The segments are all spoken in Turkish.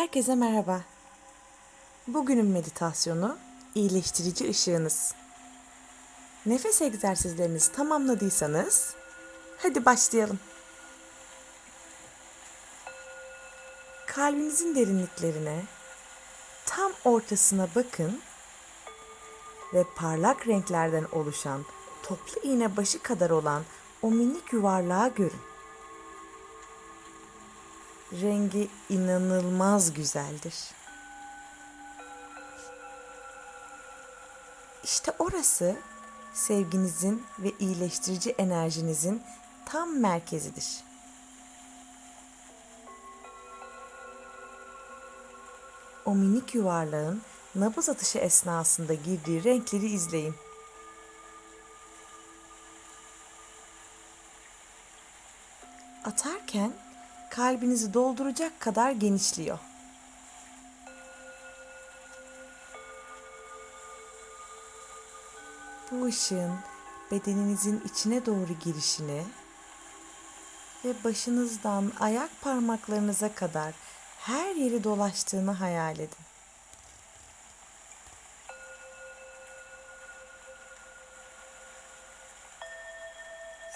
Herkese merhaba. Bugünün meditasyonu iyileştirici ışığınız. Nefes egzersizlerinizi tamamladıysanız hadi başlayalım. Kalbinizin derinliklerine tam ortasına bakın ve parlak renklerden oluşan toplu iğne başı kadar olan o minik yuvarlağı görün. Rengi inanılmaz güzeldir. İşte orası sevginizin ve iyileştirici enerjinizin tam merkezidir. O minik yuvarlağın nabız atışı esnasında girdiği renkleri izleyin. Atarken kalbinizi dolduracak kadar genişliyor. Bu ışığın bedeninizin içine doğru girişini ve başınızdan ayak parmaklarınıza kadar her yeri dolaştığını hayal edin.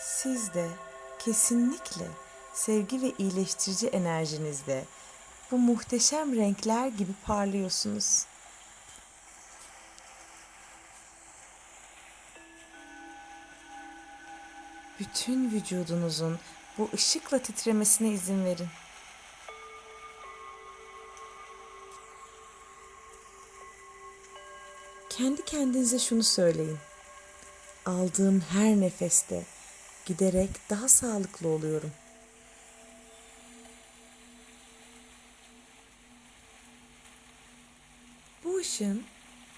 Siz de kesinlikle sevgi ve iyileştirici enerjinizde bu muhteşem renkler gibi parlıyorsunuz. Bütün vücudunuzun bu ışıkla titremesine izin verin. Kendi kendinize şunu söyleyin. Aldığım her nefeste giderek daha sağlıklı oluyorum. Bu ışığın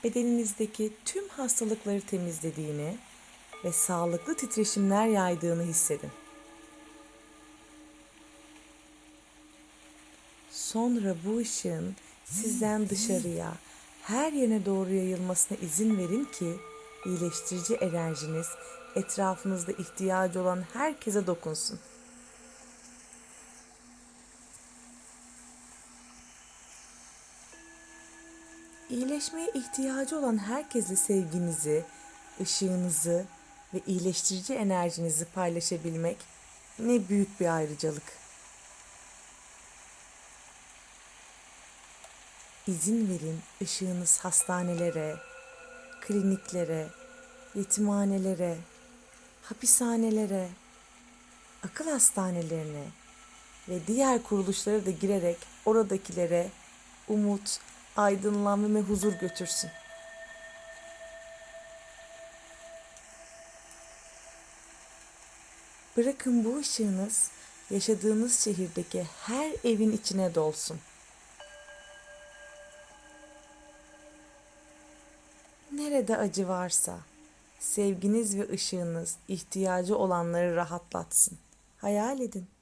bedeninizdeki tüm hastalıkları temizlediğini ve sağlıklı titreşimler yaydığını hissedin. Sonra bu ışığın sizden dışarıya, her yöne doğru yayılmasına izin verin ki iyileştirici enerjiniz etrafınızda ihtiyacı olan herkese dokunsun. İyileşmeye ihtiyacı olan herkesle sevginizi, ışığınızı ve iyileştirici enerjinizi paylaşabilmek ne büyük bir ayrıcalık. İzin verin ışığınız hastanelere, kliniklere, yetimhanelere, hapishanelere, akıl hastanelerine ve diğer kuruluşlara da girerek oradakilere umut, aydınlanma ve huzur götürsün. Bırakın bu ışığınız yaşadığınız şehirdeki her evin içine dolsun. Nerede acı varsa sevginiz ve ışığınız ihtiyacı olanları rahatlatsın. Hayal edin.